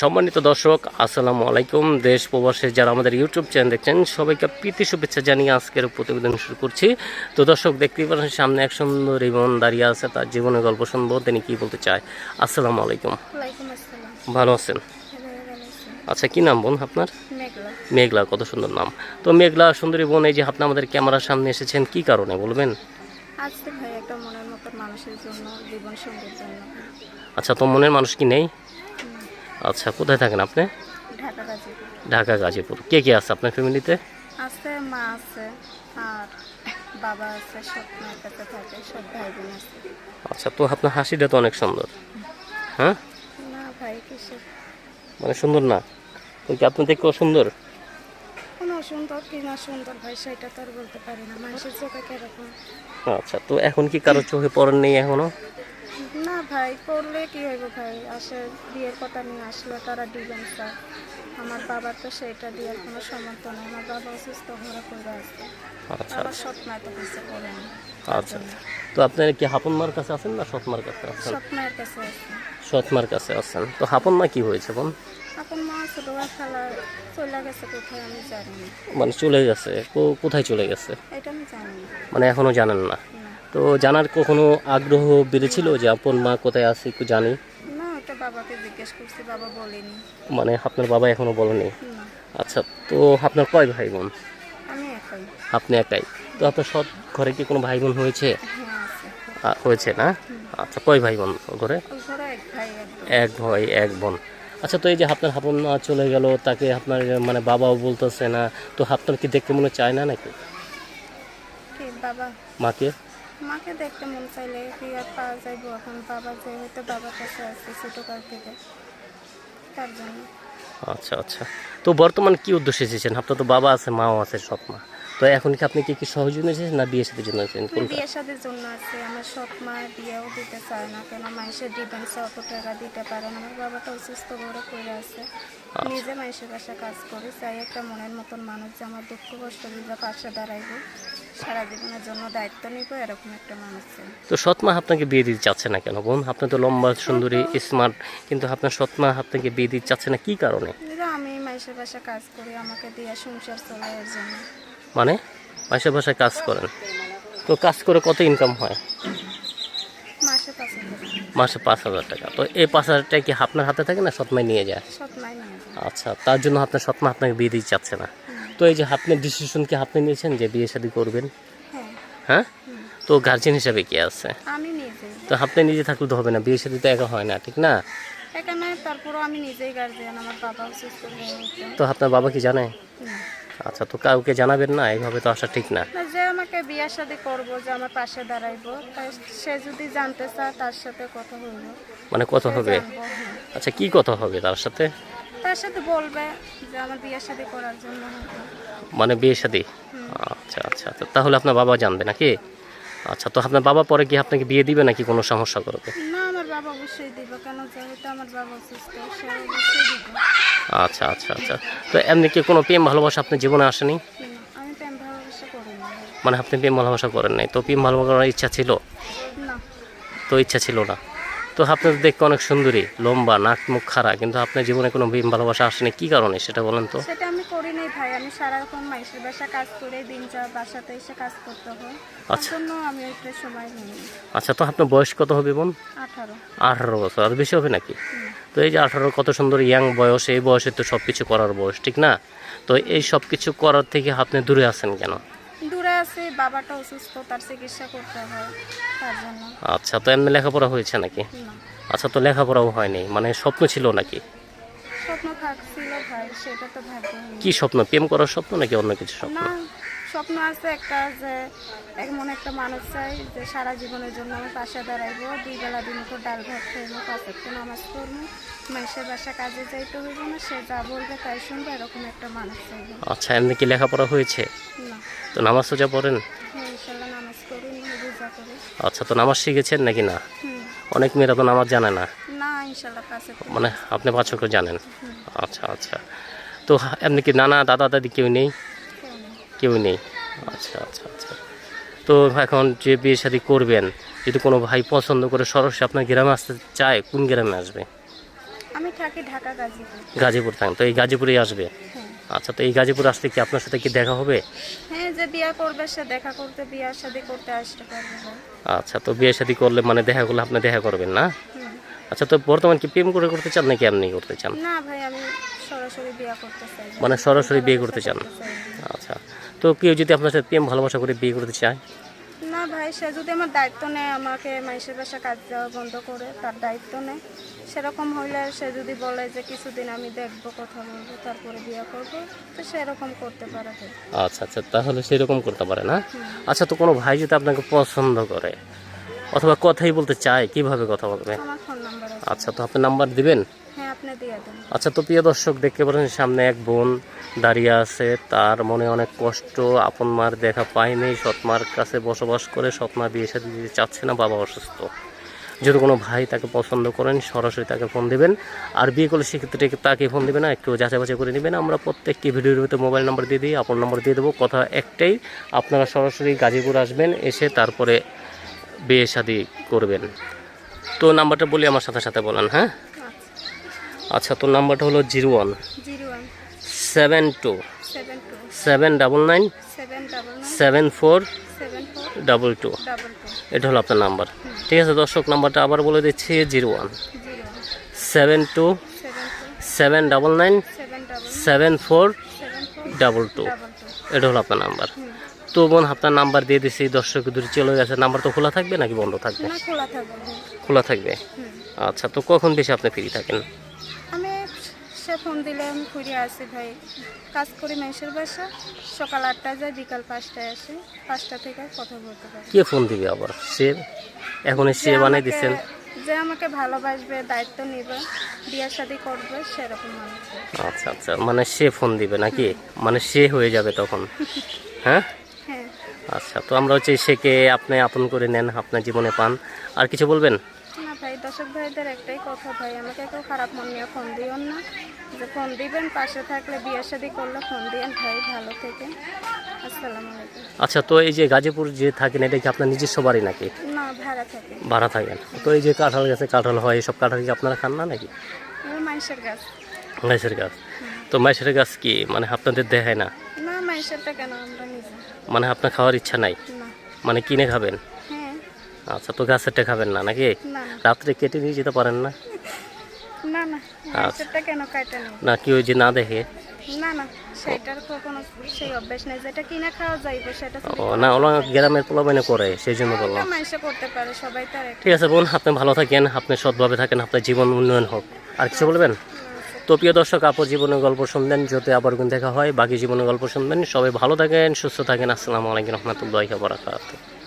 সম্মানিত দর্শক আসসালামু আলাইকুম। দেশ প্রবাসে যারা আমাদের ইউটিউব চ্যানেল দেখছেন সবাইকে প্রীতি শুভেচ্ছা জানিয়ে আজকের প্রতিবেদন শুরু করছি। তো দর্শক দেখতেই পাচ্ছেন সামনে এক সুন্দর ইমন দাঁড়িয়ে আছে তার জীবনের গল্প শুনব তিনি কি বলতে চায়? আসসালামু আলাইকুম। ভালো আছেন? আছেন আচ্ছা কি নাম বোন আপনার? মেঘলা। কত সুন্দর নাম। তো মেঘলা সুন্দরী বোন এই যে আপনি আমাদের ক্যামেরার সামনে এসেছেন কি কারণে বলবেন? আজকে ভাই মনের মানুষের জন্য জীবন সঙ্গীর জন্য। আচ্ছা তো মনের মানুষ কি নেই? আচ্ছা কোথায় থাকেন আপনি? ঢাকা গাজীপুর। কে কে আছে আপনার ফ্যামিলিতে? আছে মা আছে আর বাবা আছে সব কাছে থাকে সব ভাই বোন আছে। আচ্ছা তো আপনার হাসিটা তো অনেক সুন্দর। হ্যাঁ? না ভাই কিসের? মানে সুন্দর না? তো কি আপনি দেখতেও সুন্দর? কোনো সুন্দর কি না সুন্দর ভাই সেটা তো আর বলতে পারি না। মানুষের চোখে কীরকম? আচ্ছা তো এখন কি কারও চোখে পড়েন নেই এখনও? না ভাই করলে কি হইব ভাই? আসে বিয়ের কথা নিয়ে আসলে তারা দিবেন স্যার। আমার বাবার তো সেটা দেওয়ার কোনো সমর্থ নেই। আমার বাবা অসুস্থ ঘরে করে আছে আচ্ছা। কিছু করেনি আচ্ছা। তো আপনার কি কাছে আছেন না সৎমার কাছে আছেন? কাছে আছে। সৎমার কাছে আছেন। তো হাপন মা কি হয়েছে বোন? এখন মা ছোটবেলা খেলা চলে গেছে কোথায় আমি জানি মানে চলে গেছে। কোথায় চলে গেছে? এটা আমি জানি মানে এখনও জানেন না। তো জানার কখনো আগ্রহ বেড়েছিল যে আপন মা কোথায় আছে একটু জানি। না ওটা বাবাকে জিজ্ঞেস করছি বাবা বলেনি। মানে আপনার বাবা এখনও বলেনি? আচ্ছা তো আপনার কয় ভাই বোন আমি একাই। আপনি একাই। তো আপনার সৎ ঘরে কি কোনো ভাই বোন হয়েছে? হ্যাঁ হয়েছে না? আচ্ছা কয় ভাই বোন ঘরে ঘরে এক ভাই এক বোন। আচ্ছা তো এই যে আপনার হাপন মা চলে গেল তাকে আপনার মানে বাবাও বলতেছে না তো আপনার কি দেখতে মনে চায় না নাকি? বাবা? মাকে? মাকে দেখতে মন চাইলে কি আর পাওয়া যাইব এখন? বাবা যে হয়তো বাবার কাছে আছে ছোটকাল থেকে তার জন্য। আচ্ছা আচ্ছা। তো বর্তমান কি উদ্দেশ্যে এসেছেন? আপনার তো বাবা আছে মাও আছে সব মা। তো এখন কি আপনি কি কি সহযোগী এসেছেন না বিয়ে সাথে জন্য কোনটা? বিয়ে শাদির জন্য আছে। আমার সব মা বিয়েও দিতে চায় না। কেন? মানুষের ডিফেন্সে অত টাকা দিতে পারে না। আমার বাবাটা অসুস্থ ঘরে করে আছে। নিজে মানুষের কাছে কাজ করি। চাই একটা মনের মতন মানুষ যে আমার দুঃখ কষ্ট দিলে পাশে দাঁড়াইব। সারা জীবনের জন্য দায়িত্ব নিব এরকম একটা মানুষ তো সৎ মা আপনাকে বিয়ে দিতে চাচ্ছে না কেন বোন? আপনি তো লম্বা সুন্দরী স্মার্ট কিন্তু আপনার সৎ মা আপনাকে বিয়ে দিতে চাচ্ছে না কি কারণে? আমি মানুষের বাসা কাজ করি আমাকে দিয়ে সংসার চলাই এর জন্য। মানে? মাসে বাসায় কাজ করেন। তো কাজ করে কত ইনকাম হয়? মাসে পাঁচ হাজার টাকা। তো এই পাঁচ হাজার টাকা কি আপনার হাতে থাকে না যায়? নিয়ে যায়। আচ্ছা তার জন্য আপনার সৎমা আপনাকে বিয়ে দিতে চাচ্ছে না। তো এই যে আপনার ডিসিশন কি আপনি নিয়েছেন যে বিয়ে শাদী করবেন? হ্যাঁ। হ্যাঁ? তো গার্জেন হিসাবে কি আছে? আমি নিজে। তো আপনি নিজে থাকলে তো হবে না বিয়ে শাদী তো একা হয় না ঠিক না? এখানে তারপরও আমি নিজেই গার্জিয়ান আমার বাবা অসুস্থ তো আপনার বাবা কি জানে? আচ্ছা তো কাউকে জানাবেন না এইভাবে তো আসা ঠিক না। যে আমাকে বিয়ে শাদি করব যে আমার পাশে দাঁড়াইবো তাই সে যদি জানতে চায় তার সাথে কথা হইব মানে কথা হবে? হ্যাঁ। আচ্ছা কি কথা হবে তার সাথে? তার সাথে বলবে যে আমার বিয়ে শাদি করার জন্য মানে বিয়ে শাদী আচ্ছা আচ্ছা। তাহলে আপনার বাবা জানবে নাকি? আচ্ছা তো আপনার বাবা পরে কি আপনাকে বিয়ে দিবে নাকি কোনো সমস্যা করবে? না আমার বাবা অবশ্যই দিব কেন যেহেতু আমার বাবা অসুস্থ সে অবশ্যই দিব। আচ্ছা আচ্ছা আচ্ছা। তো এমনি কি কোনো প্রেম ভালোবাসা আপনার জীবনে আসেনি? আমি প্রেম ভালোবাসা করি না। মানে আপনি প্রেম ভালোবাসা করেন নাই। তো প্রেম ভালোবাসা করার ইচ্ছা ছিল? না। তো ইচ্ছা ছিল না? তো আপনার দেখতে অনেক সুন্দরী লম্বা নাক মুখ খাড়া কিন্তু আপনার জীবনে কোনো প্রেম ভালোবাসা আসেনি কি কারণে সেটা বলেন তো? সেটা আমি করি নাই ভাই আমি সারাক্ষণ মাইসের বাসা কাজ করে দিন যা বাসাতে এসে কাজ করতে হয়। আচ্ছা। আমি একটা সময় নিই। আচ্ছা তো আপনার বয়স কত হবে বোন? আঠারো। আঠারো বছর আর বেশি হবে নাকি? তো এই যে আঠারো কত সুন্দর ইয়াং বয়স এই বয়সে তো সব কিছু করার বয়স ঠিক না? তো এই সব কিছু করার থেকে আপনি দূরে আছেন কেন? আছি বাবাটা অসুস্থ তার চিকিৎসা করতে হয় তার জন্য। আচ্ছা তো এমনি লেখাপড়া হয়েছে নাকি? না। আচ্ছা তো লেখাপড়াও হয়নি মানে স্বপ্ন ছিল নাকি? স্বপ্ন থাকছিল ভাই সেটা তো ভাগ্য কি স্বপ্ন? প্রেম করার স্বপ্ন নাকি অন্য কিছু স্বপ্ন? না স্বপ্ন আছে একটা যে এমন একটা মানুষ চাই যে সারা জীবনের জন্য আমি পাশে দাঁড়াইবো দুই বেলা দিন তো ডাল ভাত খাইবো পাঁচ একটু নামাজ পড়ব মানুষের বাসা কাজে যাইতে হইব না সে যা বলবে তাই শুনব এরকম একটা মানুষ চাইব আচ্ছা এমনি কি লেখাপড়া হয়েছে? তো নামাজ সোজা পড়েন? হ্যাঁ করি করি। আচ্ছা তো নামাজ শিখেছেন নাকি না? অনেক মেয়েরা তো নামাজ জানে না। করি। মানে আপনি পাঁচ ওয়াক্ত জানেন? আচ্ছা আচ্ছা। তো এমনি কি নানা দাদা দাদি কেউ নেই। কেউ নেই। আচ্ছা আচ্ছা আচ্ছা। তো এখন যে বিয়ে শাদী করবেন যদি কোনো ভাই পছন্দ করে সরাসরি আপনার গ্রামে আসতে চায় কোন গ্রামে আসবে? আমি থাকি ঢাকা গাজীপুর। গাজীপুর থাকেন তো এই গাজীপুরেই আসবে? হ্যাঁ। আচ্ছা তো এই গাজীপুর আসলে কি আপনার সাথে কি দেখা হবে? হ্যাঁ যে বিয়া করবে সে দেখা করতে বিয়ার शादी করতে আসতে পারবে। আচ্ছা তো বিয়ে শাদী করলে মানে দেখা করলে আপনি দেখা করবেন না? আচ্ছা তো বর্তমান কি প্রেম করে করতে চান নাকি এমনি করতে চান? না ভাই আমি সরাসরি বিয়ে করতে চাই। মানে সরাসরি বিয়ে করতে চান? আচ্ছা তো কেউ যদি আপনার সাথে প্রেম ভালোবাসা করে বিয়ে করতে চায়? ভাই সে যদি আমার দায়িত্ব নেয় আমাকে মাইসের বাসা কাজ দেওয়া বন্ধ করে তার দায়িত্ব নেয়। সেরকম হইলে সে যদি বলে যে কিছুদিন আমি দেখব কথা বলব তারপরে বিয়ে করব তো সেরকম করতে পারে। আচ্ছা আচ্ছা তাহলে সেরকম করতে পারে না? আচ্ছা তো কোনো ভাই যদি আপনাকে পছন্দ করে অথবা কথাই বলতে চায় কীভাবে কথা বলবে? আচ্ছা তো আপনি নাম্বার দিবেন? আচ্ছা তো প্রিয় দর্শক, দেখতে পাচ্ছেন সামনে এক বোন দাঁড়িয়ে আছে। তার মনে অনেক কষ্ট, আপন মার দেখা পায়নি সৎমার কাছে বসবাস করে সৎমা বিয়ে সাথে দিতে চাচ্ছে না, বাবা অসুস্থ। যদি কোনো ভাই তাকে পছন্দ করেন, সরাসরি তাকে ফোন দেবেন। আর বিয়ে করলে সেক্ষেত্রে তাকে ফোন দেবে না? একটু যাচাই বাছাই করে নেবেন। আমরা প্রত্যেকটি ভিডিওর ভিতরে মোবাইল নাম্বার দিয়ে দিই, আপন নম্বর দিয়ে দেবো। কথা একটাই, আপনারা সরাসরি গাজীপুর আসবেন, এসে তারপরে বিয়ে শাদি করবেন। তো নাম্বারটা বলি, আমার সাথে সাথে বলেন হ্যাঁ? আচ্ছা তোর নাম্বারটা হলো zero one. Seven two. Seven double nine. Seven four. Double two. এটা হলো আপনার নাম্বার। ঠিক আছে দর্শক নাম্বারটা আবার বলে দিচ্ছি zero one. Seven two. Seven double nine. Seven four. Double two. এটা হলো আপনার নাম্বার। তো বোন আপনার নাম্বার দিয়ে দিছি দর্শক দূরে চলে গেছে। নাম্বার তো খোলা থাকবে নাকি বন্ধ থাকবে? খোলা থাকবে। আচ্ছা তো কখন বেশি আপনি ফ্রি থাকেন? সে ফোন দিলে আমি ঘুরে আসি ভাই। কাজ করি মেসের বাসা সকাল আটটায় যায় বিকাল পাঁচটায় আসি। পাঁচটা থেকে কথা বলতে পারি। কে ফোন দিবে আবার? সে? এখন সে বানাই দিচ্ছেন যে আমাকে ভালোবাসবে দায়িত্ব নিবে বিয়ে শাদি করবে সেরকম মানুষ। আচ্ছা আচ্ছা। মানে সে ফোন দিবে নাকি? মানে সে হয়ে যাবে তখন। হ্যাঁ? হ্যাঁ। আচ্ছা তো আমরা হচ্ছে সেকে আপনি আপন করে নেন আপনার জীবনে পান। আর কিছু বলবেন? ভাই দর্শক ভাইদের একটাই কথা ভাই আমাকে কেউ খারাপ মন নিয়ে ফোন দিও না। যে ফোন দিবেন পাশে থাকলে বিয়ে শাদি করলে ফোন দিয়েন ভাই ভালো থেকে। আসসালামু আলাইকুম। আচ্ছা তো এই যে গাজীপুর যে থাকেন এটা কি আপনার নিজস্ব বাড়ি নাকি? না ভাড়া থাকে। ভাড়া থাকেন। তো এই যে কাঁঠাল গাছে কাঁঠাল হয় এইসব কাঁঠাল কি আপনারা খান না নাকি? মাইসের গাছ। মাইসের গাছ। তো মাইসের গাছ কি? মানে আপনাদের দেখায় না? না মাইসেরটা কেন? আমরা নিজে। মানে আপনার খাওয়ার ইচ্ছা নাই? মানে কিনে খাবেন? আচ্ছা তো গাছেরটা খাবেন না নাকি? রাত্রে কেটে নিয়ে যেতে পারেন না? না না না? কেউ যে না দেখে? না না সেটার কোনো সেই অভ্যাস নেই যেটা কিনে খাওয়া যাইবে সেটা ও না গ্রামের পোলাবাইনে করে সেই জন্য বললাম। তার এক ঠিক আছে বোন আপনি ভালো থাকেন আপনি সৎভাবে থাকেন আপনার জীবন উন্নয়ন হোক। আর কিছু বলবেন? তো প্রিয় দর্শক আপর জীবনের গল্প শুনবেন যদি আবার দেখা হয় বাকি জীবনের গল্প শুনবেন। সবাই ভালো থাকেন সুস্থ থাকেন আসসালামু আলাইকুম রহমতুল্লাহ বারাকাতুহ।